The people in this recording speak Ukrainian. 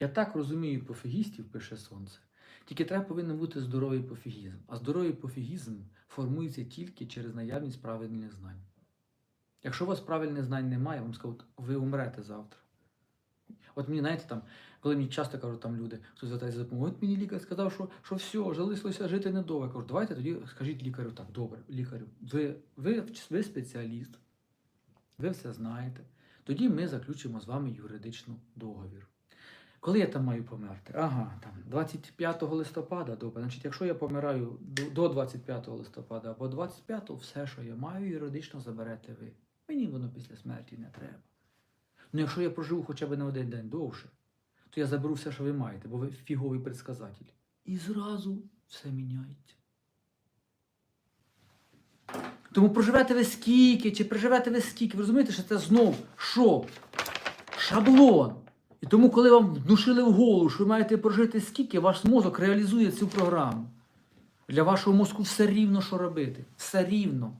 Я так розумію пофігістів, пише сонце. Тільки треба повинен бути здоровий пофігізм. А здоровий пофігізм формується тільки через наявність правильних знань. Якщо у вас правильних знань немає, я вам скажу, ви умрете завтра. От мені, знаєте, там, коли мені часто кажуть там люди, хто звертається за допомогою, от мені лікар сказав, що, що все, залишилося жити недовго. Я кажу, давайте тоді скажіть лікарю так, добре, лікарю, ви, ви, ви спеціаліст, ви все знаєте. Тоді ми заключимо з вами юридичну договір. Коли я там маю померти? Ага, там 25 листопада, добре. Значить, якщо я помираю до- до 25 листопада або 25, все, що я маю, юридично заберете ви. Мені воно після смерті не треба. Ну, якщо я проживу хоча б на один день довше, то я заберу все, що ви маєте, бо ви фіговий предсказатель. І зразу все міняється. Тому проживете ви скільки, чи проживете ви скільки, ви розумієте, що це знов що? Шаблон. І тому, коли вам внушили в голову, що ви маєте прожити скільки, ваш мозок реалізує цю програму. Для вашого мозку все рівно, що робити. Все рівно.